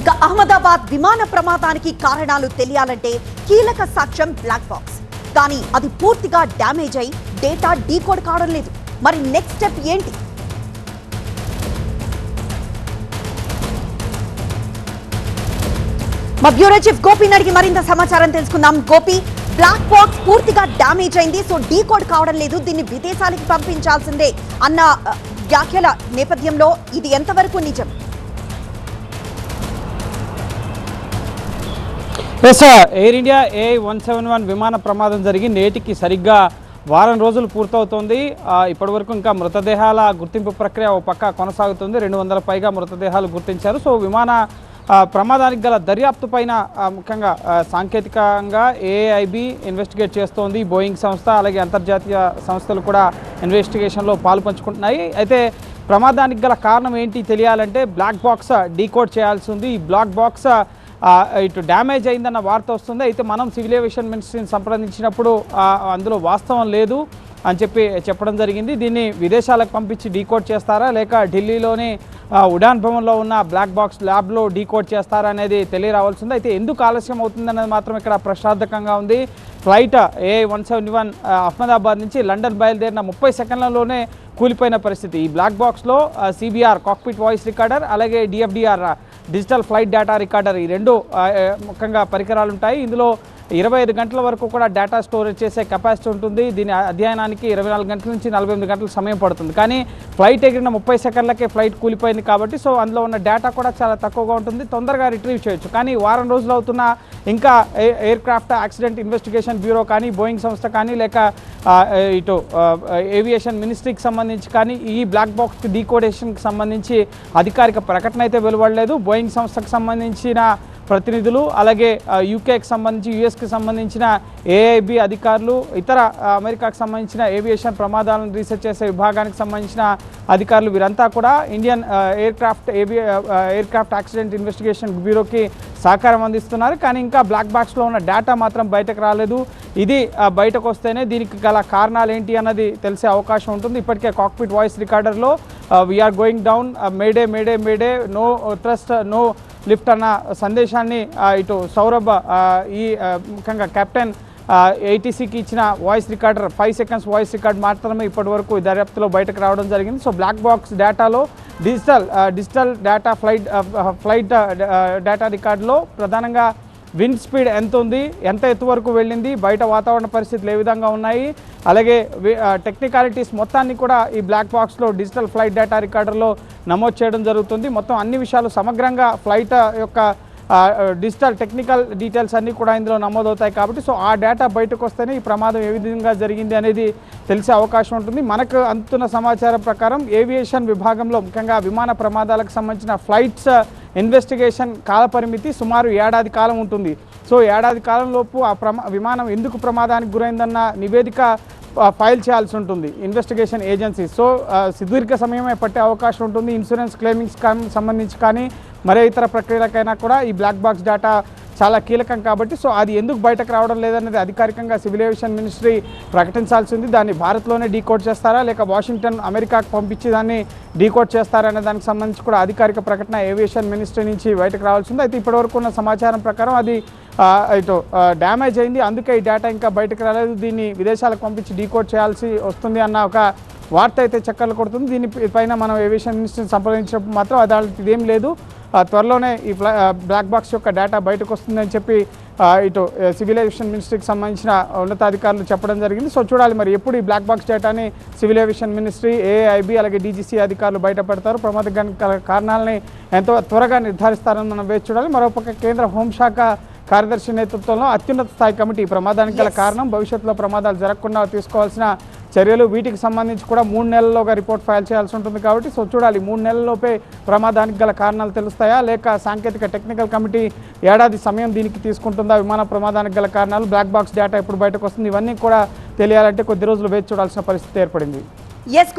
ఇక అహ్మదాబాద్ విమాన ప్రమాదానికి కారణాలు తెలియాలంటే కీలక సాక్ష్యం బ్లాక్ బాక్స్ కానీ అది పూర్తిగా డ్యామేజ్ అయి డేటా డీకోడ్ కావడం లేదు. మరి నెక్స్ట్ స్టెప్ ఏంటి? మా బ్యూరో చీఫ్ గోపిని అడిగి మరింత సమాచారం తెలుసుకుందాం. గోపి బ్లాక్ బాక్స్ పూర్తిగా డ్యామేజ్ అయింది సో డీకోడ్ కావడం లేదు దీన్ని విదేశాలకి పంపించాల్సిందే అన్న వ్యాఖ్యల నేపథ్యంలో ఇది ఎంతవరకు నిజం? Yes Air India A one seven one విమాన ప్రమాదం జరిగి నేటికి సరిగ్గా వారం రోజులు పూర్తవుతోంది. ఇప్పటివరకు ఇంకా మృతదేహాల గుర్తింపు ప్రక్రియ ఓ పక్క కొనసాగుతుంది. రెండు వందల పైగా మృతదేహాలు గుర్తించారు. సో విమాన ప్రమాదానికి గల దర్యాప్తు పైన ముఖ్యంగా సాంకేతికంగా ఏఐబి ఇన్వెస్టిగేట్ చేస్తోంది. బోయింగ్ సంస్థ అలాగే అంతర్జాతీయ సంస్థలు కూడా ఇన్వెస్టిగేషన్లో పాలు పంచుకుంటున్నాయి. అయితే ప్రమాదానికి గల కారణం ఏంటి తెలియాలంటే బ్లాక్ బాక్స్ డీకోడ్ చేయాల్సి ఉంది. ఈ బ్లాక్ బాక్స్ ఇటు డ్యామేజ్ అయిందన్న వార్త వస్తుంది. అయితే మనం సివిల్ ఏవియేషన్ మినిస్ట్రీని సంప్రదించినప్పుడు అందులో వాస్తవం లేదు అని చెప్పి చెప్పడం జరిగింది. దీన్ని విదేశాలకు పంపించి డీకోడ్ చేస్తారా? లేక ఢిల్లీలోని ఉడాన్ భవన్లో ఉన్న బ్లాక్ బాక్స్ ల్యాబ్లో డీకోడ్ చేస్తారా అనేది తెలియరావాల్సింది. అయితే ఎందుకు ఆలస్యం అవుతుందనేది మాత్రం ఇక్కడ ప్రశ్నార్థకంగా ఉంది. Flight A one seventy one Ahmedabad నుంచి లండన్ బయలుదేరిన ముప్పై సెకండ్లలోనే కూలిపోయిన పరిస్థితి. ఈ బ్లాక్ బాక్స్లో సిబిఆర్ కాక్పిట్ వాయిస్ రికార్డర్ అలాగే DFDR digital flight data recorder ఈ రెండు ముఖ్యంగా పరికరాలు ఉంటాయి ఇందులో ఇరవై ఐదు గంటల వరకు కూడా డేటా స్టోరేజ్ చేసే కెపాసిటీ ఉంటుంది. దీని అధ్యయనానికి ఇరవై నాలుగు గంటల నుంచి నలభై ఎనిమిది గంటల సమయం పడుతుంది. కానీ ఫ్లైట్ ఎగిరిన ముప్పై సెకండ్లకే ఫ్లైట్ కూలిపోయింది కాబట్టి సో అందులో ఉన్న డేటా కూడా చాలా తక్కువగా ఉంటుంది. తొందరగా రిట్రీవ్ చేయొచ్చు. కానీ వారం రోజులు అవుతున్న ఇంకా aircraft accident investigation bureau కానీ బోయింగ్ సంస్థ కానీ లేక ఇటు ఏవియేషన్ మినిస్ట్రీకి సంబంధించి కానీ ఈ బ్లాక్ బాక్స్ డీకోడేషన్కి సంబంధించి అధికారిక ప్రకటన అయితే వెలువడలేదు. బోయింగ్ సంస్థకు సంబంధించిన ప్రతినిధులు అలాగే యూకేకి సంబంధించి యుఎస్కి సంబంధించిన ఏఐబి అధికారులు ఇతర అమెరికాకు సంబంధించిన ఏవియేషన్ ప్రమాదాలను రీసెర్చ్ చేసే విభాగానికి సంబంధించిన అధికారులు వీరంతా కూడా ఇండియన్ ఎయిర్ క్రాఫ్ట్ ఏవి ఎయిర్ క్రాఫ్ట్ యాక్సిడెంట్ ఇన్వెస్టిగేషన్ బ్యూరోకి సహకారం అందిస్తున్నారు. కానీ ఇంకా బ్లాక్ బాక్స్లో ఉన్న డేటా మాత్రం బయటకు రాలేదు. ఇది బయటకు వస్తేనే దీనికి గల కారణాలు ఏంటి అన్నది తెలిసే అవకాశం ఉంటుంది. ఇప్పటికే cockpit voice రికార్డర్లో we're going down mayday mayday mayday no thrust no lift అన్న సందేశాన్ని ఇటు సౌరభ్ ఈ ముఖ్యంగా కెప్టెన్ ఏటీసీకి ఇచ్చిన voice recorder five seconds voice record మాత్రమే ఇప్పటి వరకు ఈ దర్యాప్తులో బయటకు రావడం జరిగింది. సో బ్లాక్ బాక్స్ డేటాలో digital digital data flight flight data రికార్డులో ప్రధానంగా విండ్ స్పీడ్ ఎంత ఉంది ఎంత ఎత్తు వరకు వెళ్ళింది బయట వాతావరణ పరిస్థితులు ఏ విధంగా ఉన్నాయి అలాగే టెక్నికాలిటీస్ uh, మొత్తాన్ని కూడా ఈ బ్లాక్ బాక్స్లో డిజిటల్ ఫ్లైట్ డేటా రికార్డర్లో నమోదు చేయడం జరుగుతుంది. మొత్తం అన్ని విషయాలు సమగ్రంగా ఫ్లైట్ uh, యొక్క డిజిటల్ టెక్నికల్ డీటెయిల్స్ అన్నీ కూడా ఇందులో నమోదవుతాయి కాబట్టి సో ఆ డేటా బయటకు వస్తేనే ఈ ప్రమాదం ఏ విధంగా జరిగింది అనేది తెలిసే అవకాశం ఉంటుంది. మనకు అందుతున్న సమాచారం ప్రకారం ఏవియేషన్ విభాగంలో ముఖ్యంగా విమాన ప్రమాదాలకు సంబంధించిన ఫ్లైట్స్ ఇన్వెస్టిగేషన్ uh, కాలపరిమితి సుమారు ఏడాది కాలం ఉంటుంది. సో ఏడాది కాలంలోపు ఆ ప్రమా విమానం ఎందుకు ప్రమాదానికి గురైందన్న నివేదిక ఫైల్ చేయాల్సి ఉంటుంది. ఇన్వెస్టిగేషన్ ఏజెన్సీ సో సుదీర్ఘ సమయమే పట్టే అవకాశం ఉంటుంది. ఇన్సూరెన్స్ క్లెయిమింగ్స్ కానీ సంబంధించి కానీ మరే ఇతర ప్రక్రియలకైనా కూడా ఈ బ్లాక్ బాక్స్ డేటా చాలా కీలకం కాబట్టి సో అది ఎందుకు బయటకు రావడం లేదనేది అధికారికంగా సివిల్ ఏవియేషన్ మినిస్ట్రీ ప్రకటించాల్సి ఉంది దాన్ని భారత్లోనే డీకోడ్ చేస్తారా లేక వాషింగ్టన్ అమెరికాకు పంపించి దాన్ని డీకోడ్ చేస్తారా అనే దానికి సంబంధించి కూడా అధికారిక ప్రకటన ఏవియేషన్ మినిస్ట్రీ నుంచి బయటకు రావాల్సి ఉంది. అయితే ఇప్పటివరకు ఉన్న సమాచారం ప్రకారం అది ఇటు డ్యామేజ్ అయింది. అందుకే ఈ డేటా ఇంకా బయటకు రాలేదు. దీన్ని విదేశాలకు పంపించి డీకోడ్ చేయాల్సి వస్తుంది అన్న ఒక వార్త అయితే చక్కర్లు కొడుతుంది. దీని పైన మనం ఏవియేషన్ మినిస్ట్రీని సంప్రదించినప్పుడు మాత్రం అది ఇదేం లేదు. త్వరలోనే ఈ బ్లాక్ బాక్స్ యొక్క డేటా బయటకు వస్తుందని చెప్పి ఇటు సివిల్ ఏవియేషన్ మినిస్ట్రీకి సంబంధించిన ఉన్నతాధికారులు చెప్పడం జరిగింది. సో చూడాలి మరి ఎప్పుడు ఈ బ్లాక్ బాక్స్ డేటాని సివిల్ ఏవియేషన్ మినిస్ట్రీ ఏఐబి అలాగే డీజీసీ అధికారులు బయటపెడతారు. గల కారణాలని ఎంతో త్వరగా నిర్ధారిస్తారని మనం వేచి చూడాలి. మరోపక్క కేంద్ర హోంశాఖ కార్యదర్శి నేతృత్వంలో అత్యున్నత స్థాయి కమిటీ ప్రమాదానికి గల కారణం భవిష్యత్తులో ప్రమాదాలు జరగకుండా తీసుకోవాల్సిన చర్యలు వీటికి సంబంధించి కూడా మూడు నెలల్లోగా రిపోర్ట్ ఫైల్ చేయాల్సి ఉంటుంది కాబట్టి సో చూడాలి మూడు నెలల్లోపే ప్రమాదానికి గల కారణాలు తెలుస్తాయా? లేక సాంకేతిక టెక్నికల్ కమిటీ ఏడాది సమయం దీనికి తీసుకుంటుందా? విమాన ప్రమాదానికి గల కారణాలు బ్లాక్ బాక్స్ డేటా ఎప్పుడు బయటకు వస్తుంది? ఇవన్నీ కూడా తెలియాలంటే కొద్ది రోజులు వేచి చూడాల్సిన పరిస్థితి ఏర్పడింది. ఎస్